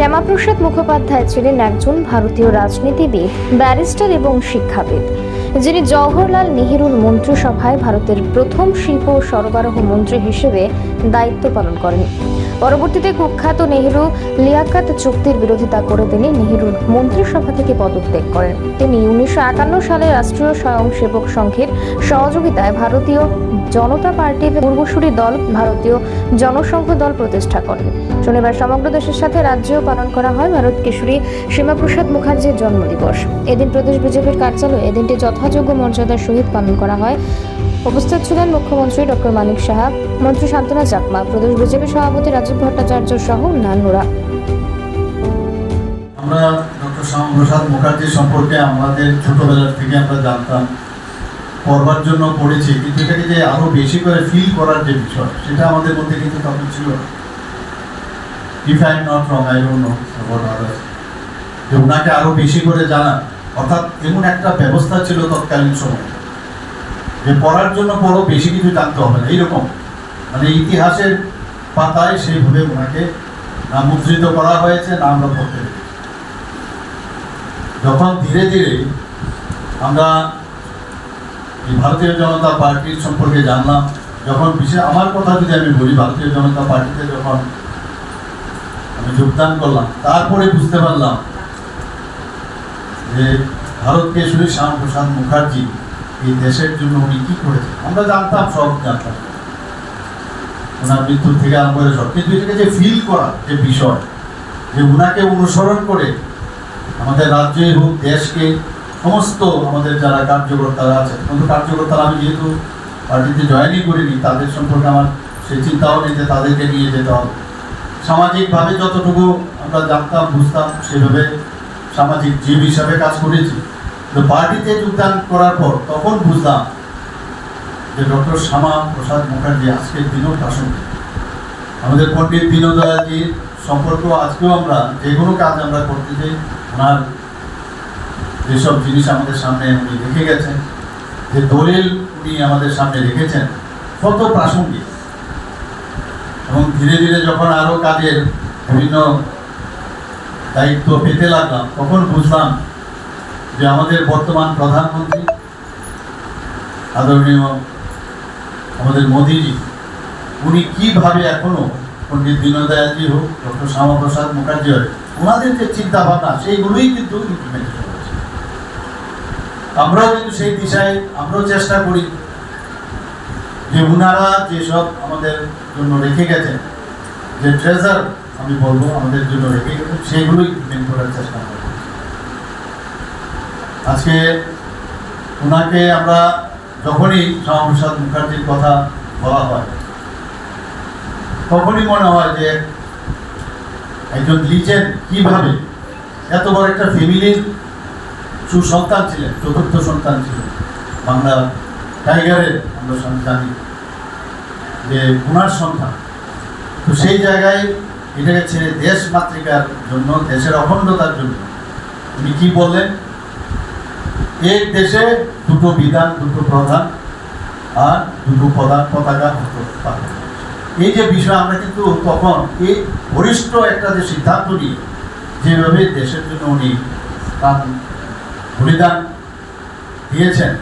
শ্যামাপ্রসাদ মুখোপাধ্যায় ছিলেন একজন ভারতীয় রাজনীতিবিদ ব্যারিস্টার এবং শিক্ষাবিদ। যিনি জওহরলাল নেহেরুর মন্ত্রিসভায় ভারতের প্রথম শিল্প সরবরাহ মন্ত্রী হিসেবে দায়িত্ব পালন করেন। পরবর্তীতে কুখ্যাত নেহেরু লিয়াকাত চুক্তির বিরোধিতা করে তিনি নেহেরুর মন্ত্রিসভা থেকে পদত্যাগ করেন। তিনি উনিশশো একান্ন সালে রাষ্ট্রীয় স্বয়ংসেবক সংঘের সহযোগিতায় ভারতীয় জনতা পার্টির পূর্বসূরি দল, ভারতীয় জনসংঘ দল প্রতিষ্ঠা করেন। শনিবার সমগ্র দেশের সাথে রাজ্যেও পালন করা হয় ভারত কিশোরী সীমাপ্রসাদ মুখার্জির জন্মদিবস। এদিন প্রদেশ বিজেপির কার্যালয়ে এদিনটি যথাযোগ্য মর্যাদার সহিত পালন করা হয়। উপস্থিত ছিলেন মুখ্যমন্ত্রী ডক্টর মানিক সাহা, মন্ত্রী শান্তনা চাকমা, প্রদেশ বিজেপি সভাপতি রাজীব ভট্টাচার্য সহ অন্যান্যরা। আমরা ডক্টর শ্যামাপ্রসাদ মুখার্জি সম্পর্কে আমাদের ছোটবেলার থেকে আমরা জানতাম, পড়বার জন্য পড়েছি, কিন্তু এটাকে যে আরও বেশি করে ফিল করার যে বিষয়, সেটা আমাদের মধ্যে কিন্তু তখন ছিল। If I not wrong I don't know যে ওনাকে আরও বেশি করে জানা অর্থাৎ এমন একটা ব্যবস্থা ছিল তৎকালীন সময়। যে পড়ার জন্য বড় বেশি কিছু জানতে হবে না, এইরকম। মানে ইতিহাসের পাতায় সেইভাবে ওনাকে না মুদ্রিত করা হয়েছে না আমরা পড়তে যখন ধীরে ধীরে আমরা ভারতীয় জনতা পার্টির সম্পর্কে জানলাম, যখন বিশেষ আমার কথা যদি আমি বলি, ভারতীয় জনতা পার্টিতে যখন আমি যোগদান করলাম, তারপরে বুঝতে পারলাম যে ভারতকে শুধু শ্যামপ্রসাদ মুখার্জি এই দেশের জন্য উনি কি করেছেন? আমরা জানতাম, সব জানতাম। ওনার মৃত্যুর থেকে আরম্ভ করে সব। কিন্তু এটাকে যে ফিল করা, যে বিষয়, যে ওনাকে অনুসরণ করে আমাদের রাজ্যে হোক, দেশকে, সমস্ত আমাদের যারা কার্যকর্তারা আছে কিন্তু কার্যকর্তারা আমি যেহেতু পার্টিতে জয়েনই করিনি, তাদের সম্পর্কে আমার সেই চিন্তাও নেই যে তাদেরকে নিয়ে যেতে হবে। সামাজিকভাবে যতটুকু আমরা জানতাম, বুঝতাম, সেভাবে সামাজিক জীব হিসাবে কাজ করেছি। তো পার্টিতে যোগদান করার পর তখন বুঝলাম যে ডক্টর শ্যামা প্রসাদ মুখার্জি আজকের দিনও প্রাসঙ্গিক। আমাদের পণ্ডিত দীনদয়ালজির সম্পর্ক আজকেও আমরা যে কোনো কাজ আমরা করতে চাই, ওনার যেসব জিনিস আমাদের সামনে উনি রেখে গেছেন, যে দলিল উনি আমাদের সামনে রেখেছেন, কত প্রাসঙ্গিক। এবং ধীরে ধীরে যখন আরও কাজের বিভিন্ন দায়িত্ব পেতে লাগলাম। তখন বুঝলাম যে আমাদের বর্তমান প্রধানমন্ত্রী, আদরণীয় আমাদের মোদিজি, উনি কীভাবে এখনও পণ্ডিত দীনদয়ালজি হোক, ডক্টর শ্যামাপ্রসাদ মুখার্জি হোক, ওনাদের যে চিন্তা ভাবনা সেইগুলোই কিন্তু আমরাও কিন্তু সেই দিশায়, আমরাও চেষ্টা করি যে ওনারা যেসব আমাদের জন্য রেখে গেছেন, যে ট্রেজার আমি বলব, আমাদের জন্য রেখে সেগুলোই ইমপ্লিমেন্ট করার চেষ্টা করি আজকে ওনাকে আমরা যখনই শ্যামাপ্রসাদ মুখার্জির কথা বলা হয়, তখনই মনে হয় যে একজন লিজেন্ড কীভাবে? এত বড় একটা ফ্যামিলির সুসন্তান ছিলেন, চতুর্থ সন্তান ছিলেন। বাংলা টাইগারের আমরা জানি যে ওনার সন্তান। তো সেই জায়গায় এটাকে ছেড়ে দেশ মাতৃকার জন্য, দেশের অখণ্ডতার জন্য। উনি কি বললেন? এই দেশে দুটো বিধান, দুটো প্রধান, আর দুটো প্রধান পতাকা এই যে বিষয় আমরা কিন্তু তখন এই বরিষ্ঠ একটা যে সিদ্ধান্ত নিয়ে, যেভাবে দেশের জন্য উনি তার বলিদান দিয়েছেন